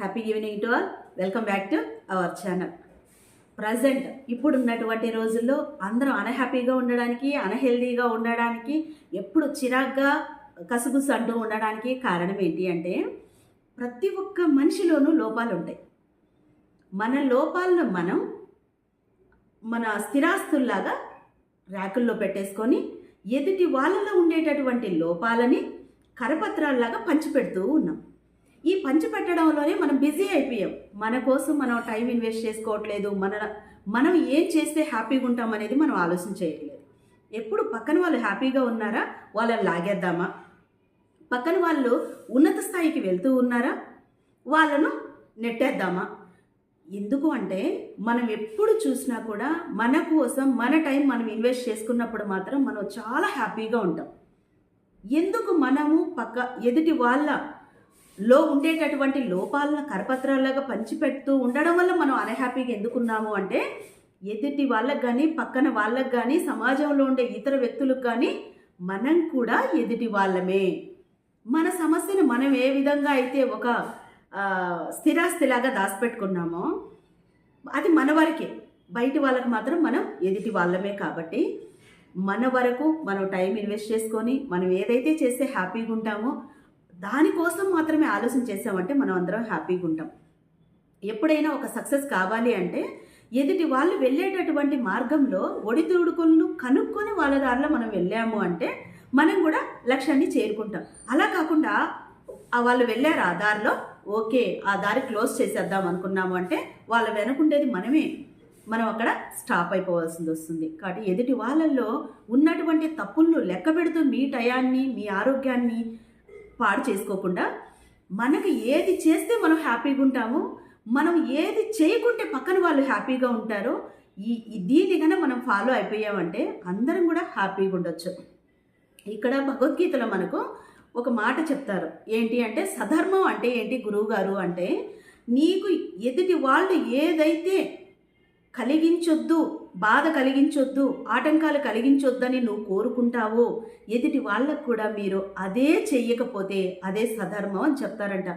Happy evening to all welcome back to our channel present ఇప్పుడు ఉన్నటువంటి రోజుల్లో అందరూ అన్హ్యాపీగా ఉండడానికి అన్హెల్దీగా ఉండడానికి ఎప్పుడు చిరాగ్గా కసుగుసు అంటూ ఉండడానికి కారణం ఏంటి అంటే ప్రతి ఒక్క మనిషిలోనూ లోపాలు ఉంటాయి. మన లోపాలను మనం మన స్థిరాస్తుల్లాగా ర్యాకుల్లో పెట్టేసుకొని ఎదుటి వాళ్ళలో ఉండేటటువంటి లోపాలని కరపత్రాల్లాగా పంచిపెడుతూ ఉన్నాం. ఈ పంచిపెట్టడంలోనే మనం బిజీ అయిపోయాం. మన కోసం మనం టైం ఇన్వెస్ట్ చేసుకోవట్లేదు. మన మనం ఏం చేస్తే హ్యాపీగా ఉంటాం అనేది మనం ఆలోచన చేయట్లేదు. ఎప్పుడు పక్కన వాళ్ళు హ్యాపీగా ఉన్నారా? వాళ్ళని లాగేద్దామా? పక్కన వాళ్ళు ఉన్నత స్థాయికి వెళ్తూ ఉన్నారా? వాళ్ళను నెట్టేద్దామా? ఎందుకు అంటే మనం ఎప్పుడు చూసినా కూడా మన కోసం మన టైం మనం ఇన్వెస్ట్ చేసుకున్నప్పుడు మాత్రం మనం చాలా హ్యాపీగా ఉంటాం. ఎందుకు మనము పక్క ఎదుటి వాళ్ళ లో ఉండేటటువంటి లోపాలను కరపత్రాలుగా పంచిపెడుతూ ఉండడం వల్ల మనం అన్హ్యాపీగా ఎందుకున్నాము అంటే ఎదుటి వాళ్ళకు కానీ పక్కన వాళ్ళకు కానీ సమాజంలో ఉండే ఇతర వ్యక్తులకు కానీ మనం కూడా ఎదుటి వాళ్ళమే. మన సమస్యను మనం ఏ విధంగా అయితే ఒక స్థిరాస్థిలాగా స్థిరాస్తిలాగా దాచిపెట్టుకున్నామో అది మన వరకే. బయటి వాళ్ళకి మాత్రం మనం ఎదుటి వాళ్ళమే కాబట్టి మన వరకు మనం టైం ఇన్వెస్ట్ చేసుకొని మనం ఏదైతే చేస్తే హ్యాపీగా ఉంటామో దానికోసం మాత్రమే ఆలోచన చేసామంటే మనం అందరం హ్యాపీగా ఉంటాం. ఎప్పుడైనా ఒక సక్సెస్ కావాలి అంటే ఎదుటి వాళ్ళు వెళ్ళేటటువంటి మార్గంలో ఒడిదుడుకులను కనుక్కొని వాళ్ళ దారిలో మనం వెళ్ళాము అంటే మనం కూడా లక్ష్యాన్ని చేరుకుంటాం. అలా కాకుండా ఆ వాళ్ళు వెళ్ళారు ఆ దారిలో ఓకే ఆ దారి క్లోజ్ చేసేద్దాం అనుకున్నాము అంటే వాళ్ళ వెనుకుండేది మనమే. మనం అక్కడ స్టాప్ అయిపోవాల్సింది వస్తుంది. కాబట్టి ఎదుటి వాళ్ళల్లో ఉన్నటువంటి తప్పులను లెక్క పెడుతూ మీ టయాన్ని మీ ఆరోగ్యాన్ని పాడు చేసుకోకుండా మనకు ఏది చేస్తే మనం హ్యాపీగా ఉంటామో మనం ఏది చేయకుంటే పక్కన వాళ్ళు హ్యాపీగా ఉంటారో ఈ దీన్ని కన్నా మనం ఫాలో అయిపోయామంటే అందరం కూడా హ్యాపీగా ఉండొచ్చు. ఇక్కడ భగవద్గీతలో మనకు ఒక మాట చెప్తారు. ఏంటి అంటే సధర్మం అంటే ఏంటి గురువు గారు అంటే నీకు ఎదుటి వాళ్ళు ఏదైతే కలిగించొద్దు బాధ కలిగించొద్దు ఆటంకాలు కలిగించొద్దని నువ్వు కోరుకుంటావో ఎదుటి వాళ్ళకు కూడా మీరు అదే చెయ్యకపోతే అదే సధర్మం అని చెప్తారంట.